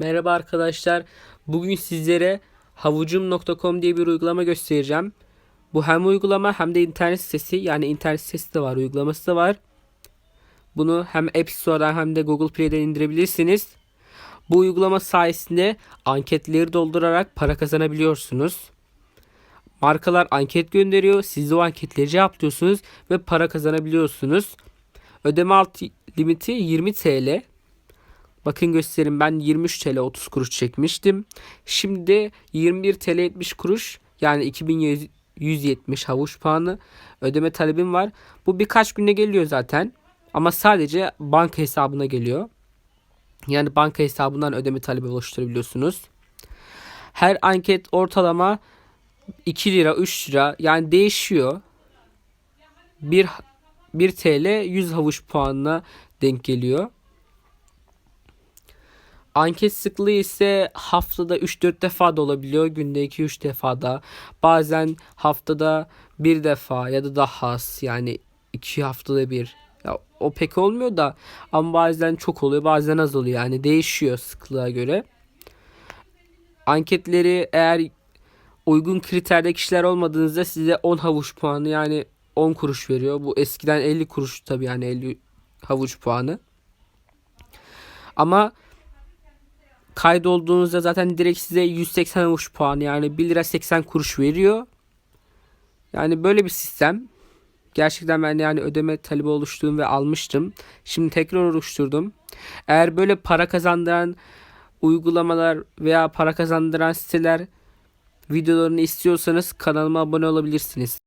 Merhaba arkadaşlar. Bugün sizlere havucum.com diye bir uygulama göstereceğim. Bu hem uygulama hem de internet sitesi. Yani internet sitesi de var, uygulaması da var. Bunu hem App Store'dan hem de Google Play'den indirebilirsiniz. Bu uygulama sayesinde anketleri doldurarak para kazanabiliyorsunuz. Markalar anket gönderiyor. Siz de o anketleri cevaplıyorsunuz ve para kazanabiliyorsunuz. Ödeme alt limiti 20 TL. Bakın göstereyim ben 23 TL 30 kuruş çekmiştim. Şimdi 21 TL 70 kuruş yani 2170 havuç puanı ödeme talebim var. Bu birkaç günde geliyor zaten. Ama sadece banka hesabına geliyor. Yani banka hesabından ödeme talebi oluşturabiliyorsunuz. Her anket ortalama 2 lira 3 lira yani değişiyor. 1, 1 TL 100 havuç puanına denk geliyor. Anket sıklığı ise haftada 3-4 defa da olabiliyor. Günde 2-3 defa da. Bazen haftada bir defa ya da daha az. Yani 2 haftada bir. Ya o pek olmuyor da ama bazen çok oluyor bazen az oluyor. Yani değişiyor sıklığa göre. Anketleri eğer uygun kriterde kişiler olmadığınızda size 10 havuç puanı yani 10 kuruş veriyor. Bu eskiden 50 kuruş tabii yani 50 havuç puanı. Ama kaydolduğunuzda zaten direkt size 180 havuç puanı yani 1 lira 80 kuruş veriyor. Yani böyle bir sistem. Gerçekten ben yani ödeme talebi oluştuğum ve almıştım. Şimdi tekrar oluşturdum. Eğer böyle para kazandıran uygulamalar veya para kazandıran siteler videolarını istiyorsanız kanalıma abone olabilirsiniz.